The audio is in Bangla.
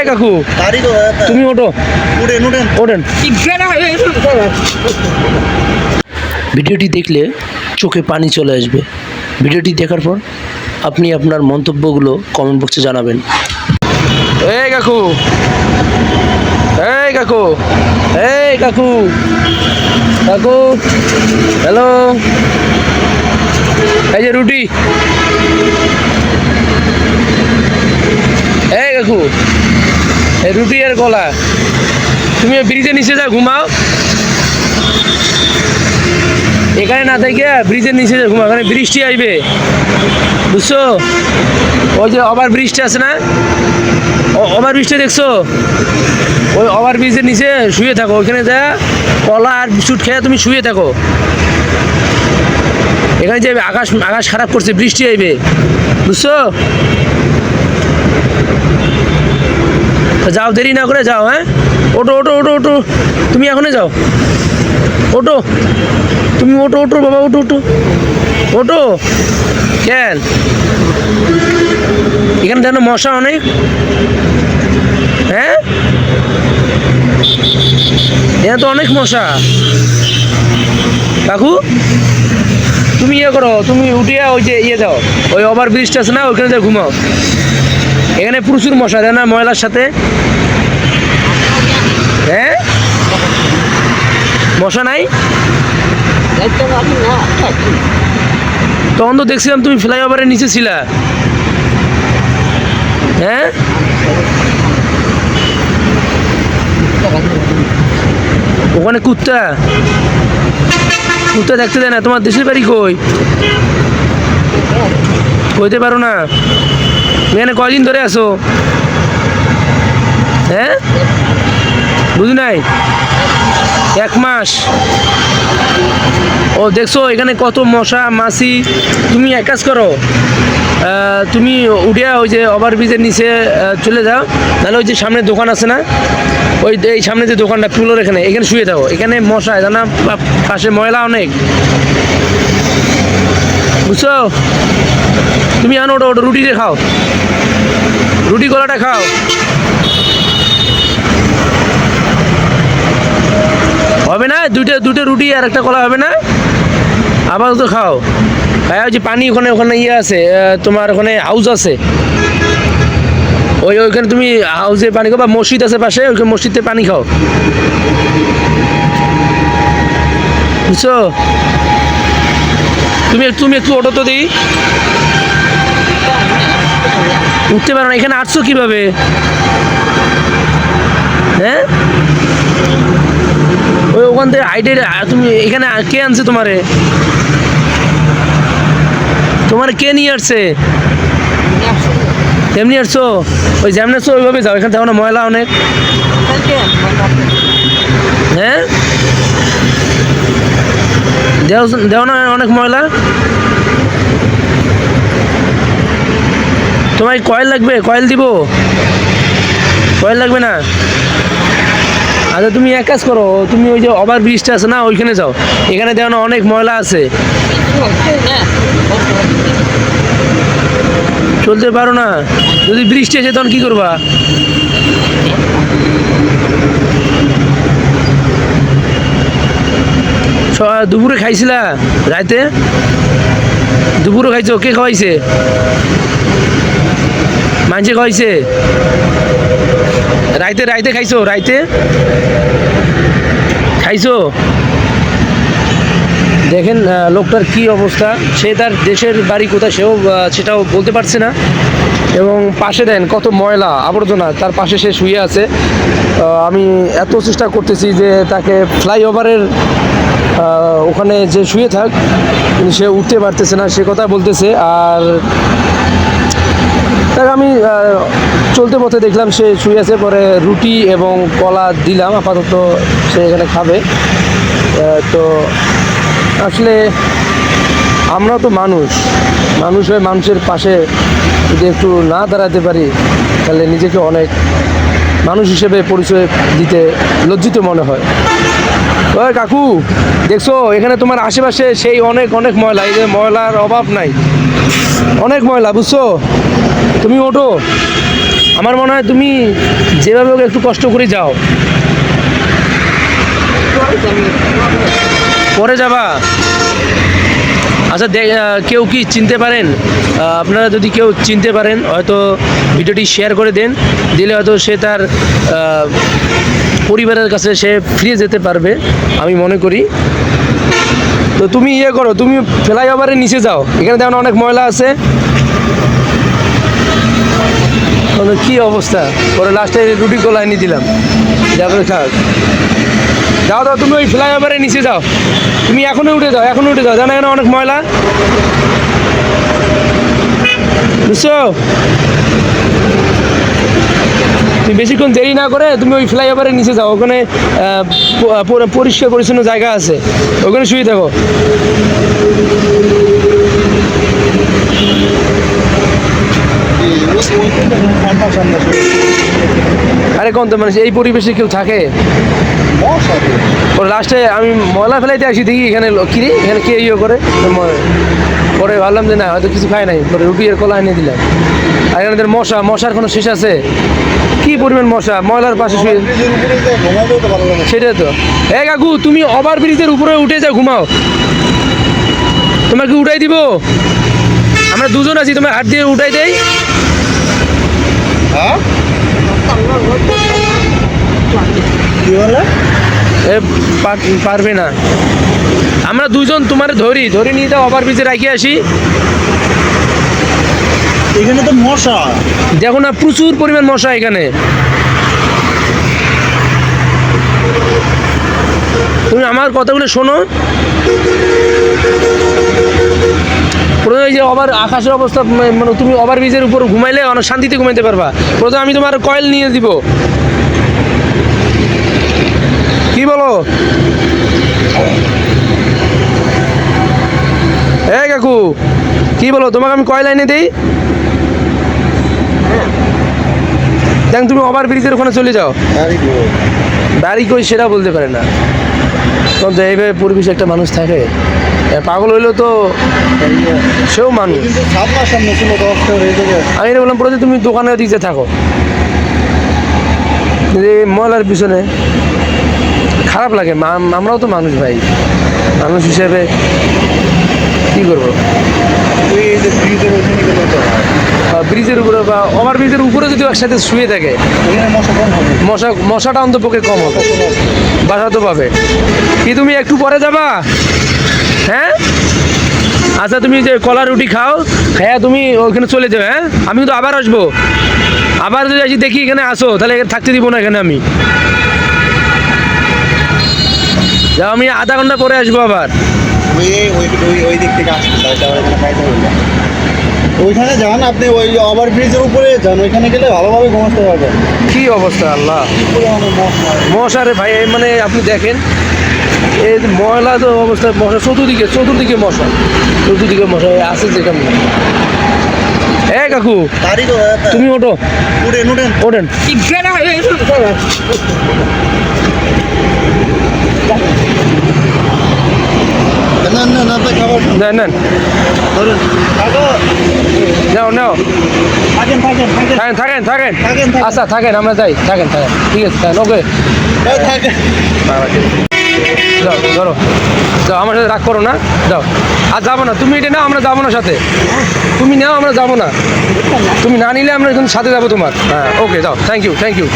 এই কাকু তুমি ওঠো। ওঠেন। ভিডিওটি দেখলে চোখে পানি চলে আসবে। ভিডিওটি দেখার পর আপনি আপনার মন্তব্যগুলো কমেন্ট বক্সে জানাবেন। এই কাকু এই কাকু এই কাকু কাকু হ্যালো এই যে রুটি। এই রুটি আর কলা তুমি ব্রিজের নিচে যা ঘুমাও। এখানে না থেকে ব্রিজের নিচে যা ঘুমাও। এখানে বৃষ্টি আসবে বুঝছ? ওই যে ওভার ব্রিজটা আছে না? ওভার ব্রিজটা দেখছ? ওই ওভার ব্রিজের নিচে শুয়ে থাকো। ওইখানে যা কলা আর বিস্কুট খেয়ে তুমি শুয়ে থাকো। এখানে যে আকাশ আকাশ খারাপ করছে, বৃষ্টি আইবে। বুঝছ? যাও, দেরি না করে যাও হ্যাঁ? ওটো ওটো ওটো ওটো তুমি এখনই যাও। ওটো তুমি ওটো ওটো বাবা ওটো ওটো ওটো কেন? এখানে যেন মশা অনেক। হ্যাঁ? এখানে তো অনেক মশা। কাকু, তুমি ইয়ে করো, তুমি উঠিয়া ওই যে ইয়ে যাও ওই ওভার ব্রিজটা আছে না, ওইখানে যাও ঘুমাও। এখানে প্রচুর মশা না, ময়লার সাথে? হ্যাঁ? মশা নাই? তখন তো দেখছিলাম তুমি ফ্লাইওভারের নিচে ছিলা। হ্যাঁ? ওখানে কুত্তা। কুত্তা দেখতে দেয় না, তোমার দেশের বাড়ি কই? কইতে পারো না। এখানে কয়দিন ধরে আসো হ্যাঁ বুঝি নাই? এক মাস। ও, দেখছ, এখানে কত মশা, মাছি। তুমি এক কাজ করো তুমি উঠিয়া ওই যে ওভার ব্রিজের নিচে চলে যাও। নাহলে ওই যে সামনে দোকান আছে না? ওই এই সামনে যে দোকানটা পুলোর এখানে এখানে শুয়ে দাও এখানে মশা জানা পাশে ময়লা অনেক। বুঝছ? তুমি আনো ওটা ওটা রুটিটা খাও। রুটি কলাটা খাও। হবে না? দুটো দুটো রুটি আর একটা কলা হবে না? আবার তো খাও হ্যাঁ যে পানি ওখানে ওখানে ইয়ে আছে তোমার ওখানে হাউস আছে। ওই, ওইখানে তুমি হাউসে পানি খাও বা মসজিদ আছে পাশে, ওইখানে মসজিদে পানি খাও। বুঝছ? তুমি তুমি একটু অটো তো দিই। উঠতে পারো না, এখানে আসছো কীভাবে? হ্যাঁ? ওই ওখান থেকে হাইটে তুমি এখানে কে আনছে তোমারে? তোমার কে নিয়ে আসছে? তেমনি আসছো, ওই যেমন আসছো ওইভাবে যাও, এখানে দেখো না, ময়লা অনেক। হ্যাঁ? দেও দেও না অনেক ময়লা। তোমার কয়েল লাগবে, কয়েল দিব। কয়েল লাগবে না। আচ্ছা তুমি এক কাজ করো, তুমি ওই যে ওভার ব্রিজটা আছে না, ওইখানে যাও। এখানে দেখো অনেক ময়লা আছে। চলতে পারো না। যদি বৃষ্টি আসে তখন কী করবা? দুপুরে খাইছিলা? রাতে দুপুরে খাইছো? কে খাওয়াইছে? মাঞ্চে খাওয়াইছে রাইতে রাইতে খাইছো রাইতে? খাইছো? দেখেন লোকটার কি অবস্থা। সে তার দেশের বাড়ি কোথায় সেও সেটাও বলতে পারছে না। এবং পাশে দেন, কত ময়লা, আবর্জনা, তার পাশে সে শুয়ে আছে। আমি এত চেষ্টা করতেছি যে তাকে ফ্লাইওভারের ওখানে যে শুয়ে থাক সে উঠতে পারতেছে না, সে কথা বলতেছে। আর তাকে আমি চলতে পথে দেখলাম সে শুয়ে আছে, পরে রুটি এবং কলা দিলাম, আপাতত সে এখানে খাবে। তো আসলে আমরা তো মানুষ মানুষ হয়ে মানুষের পাশে যদি একটু না দাঁড়াতে পারি, তাহলে নিজেকে অনেক মানুষ হিসেবে পরিচয় দিতে লজ্জিত মনে হয়। ওই কাকু, দেখছ, এখানে তোমার আশেপাশে সেই অনেক অনেক ময়লা, এই যে ময়লার অভাব নাই। অনেক ময়লা, বুঝছ? তুমি ওঠো। আমার মনে হয় তুমি যেভাবে হোক একটু কষ্ট করে যাও। পরে যাবা। আচ্ছা কেউ কি চিনতে পারেন? আপনারা যদি কেউ চিনতে পারেন, হয়তো ভিডিওটি শেয়ার করে দেন, দিলে হয়তো সে তার পরিবারের কাছে সে ফিরে যেতে পারবে, আমি মনে করি। তো তুমি ইয়ে করো, তুমি ফ্লাইওভারের নিচে যাও, এখানে দেখো অনেক ময়লা আছে। কি অবস্থা? পরে লাস্টে রুটি গোলা এনে দিলাম। যাবে থাক। যাও দাও তুমি ওই ফ্লাইওভারের নিচে যাও তুমি এখনই উঠে যাও এখনই উঠে যাও জানো এখানে অনেক ময়লা বুঝছ তুমি বেশিক্ষণ দেরি না করে তুমি ওই ফ্লাইওভারের নিচে যাও ওখানে পরিষ্কার পরিচ্ছন্ন জায়গা আছে ওখানে শুয়ে থাকো কোন তো মানুষ এই পরিবেশে কেউ থাকে? লাস্টে আমি ময়লা ফেলাইতে আসি, দেখি এখানে কিরে এখানে কে ইয়ে করে? পরে ভাবলাম যে না, হয়তো কিছু খাই নাই। পরে রুটি আর কলা এনে দিলাম। আর এখানে মশা, মশার কোনো শেষ আছে? কি পরিমাণ মশা? ময়লার পাশে শুয়ে সেটাই তো। এ কাকু, তুমি ওভার ব্রিজের উপরে উঠে যাও, ঘুমাও। তোমাকে উঠাই দিব। আমরা দুজন আছি তোমার হাত দিয়ে উঠাই দেই। হ্যাঁ? বলে? এ পার- পারবে না। আমরা দুজন তোমার ধরি ধরে নিয়ে যাও ওভার ব্রিজে রাখি আসি। এখানে তো মশা। দেখো না প্রচুর পরিমাণ মশা এখানে। তুমি আমার কথাগুলো শোনো। প্রথমে যে ওভার আকাশের অবস্থা মানে তুমি ওভার ব্রিজের উপর ঘুমাইলে অনেক শান্তিতে ঘুমাইতে পারবা। প্রথমে আমি তোমার কয়েল নিয়ে দিব। কি বলো? এই কাকু কি বলো তোমাকে আমি কয়েল এনে দিই? দেখ তুমি ওভার ব্রিজের ওখানে চলে যাও। বাড়ি কই? সেটা বলতে পারে না। তখন তো এইভাবে পরিবেশে একটা মানুষ থাকে পাগল হইলেও তো সেও মানুষ। আমি এটা বললাম প্রতি তুমি দোকানে দিকে থাকো। ময়লার পিছনে খারাপ লাগে আমরাও তো মানুষ ভাই। মানুষ হিসেবে কি করব? ব্রিজের ওইখানে উপরে বা ওভার ব্রিজের উপরে যদি একসাথে শুয়ে থাকে মশা মশাটা অন্তপক্ষে কম হবে। বাসা তো পাবে। কি তুমি একটু পরে যাবা? হ্যাঁ? আচ্ছা তুমি যে কলা রুটি খাও হ্যাঁ তুমি ওখানে চলে যাবে হ্যাঁ? আমি কিন্তু আবার আসব। আবার যদি দেখি এখানে আসো তাহলে থাকতে দিব না এখানে আমি। যাও আমি আধা ঘণ্টা পরে আসব আবার। ওই ওই ওই ওই দিক থেকে ওইখানে যান আপনি ওই ওভার ব্রিজের উপরে যান ওইখানে গেলে ভালোভাবে ঘুমাতে পারবেন কি অবস্থা আল্লাহ। মশা মশারে ভাই মানে আপনি দেখেন এই ময়লা তো অবস্থা মশা চতুর্দিকে চতুর্দিকে মশা চতুর্দিকে মশা আছে যেখানে এ কাকু তারই তো তুমি ওঠো। উঠেন উঠেন। ওঠেন না না না আপনার খাবার নেন নেন নাও নাও। থাকেন থাকেন থাকেন। আচ্ছা থাকেন আমরা যাই। থাকেন থাকেন। ঠিক আছে থাকেন ওকে। থাকেন। যাও ধরো। যাও আমার সাথে রাগ করো না। যাও। আর যাব না তুমি এটা নাও আমরা যাব না সাথে। তুমি নাও আমরা যাব না। তুমি না নিলে আমরা কিন্তু সাথে যাব তোমার। হ্যাঁ ওকে যাও। Thank you thank you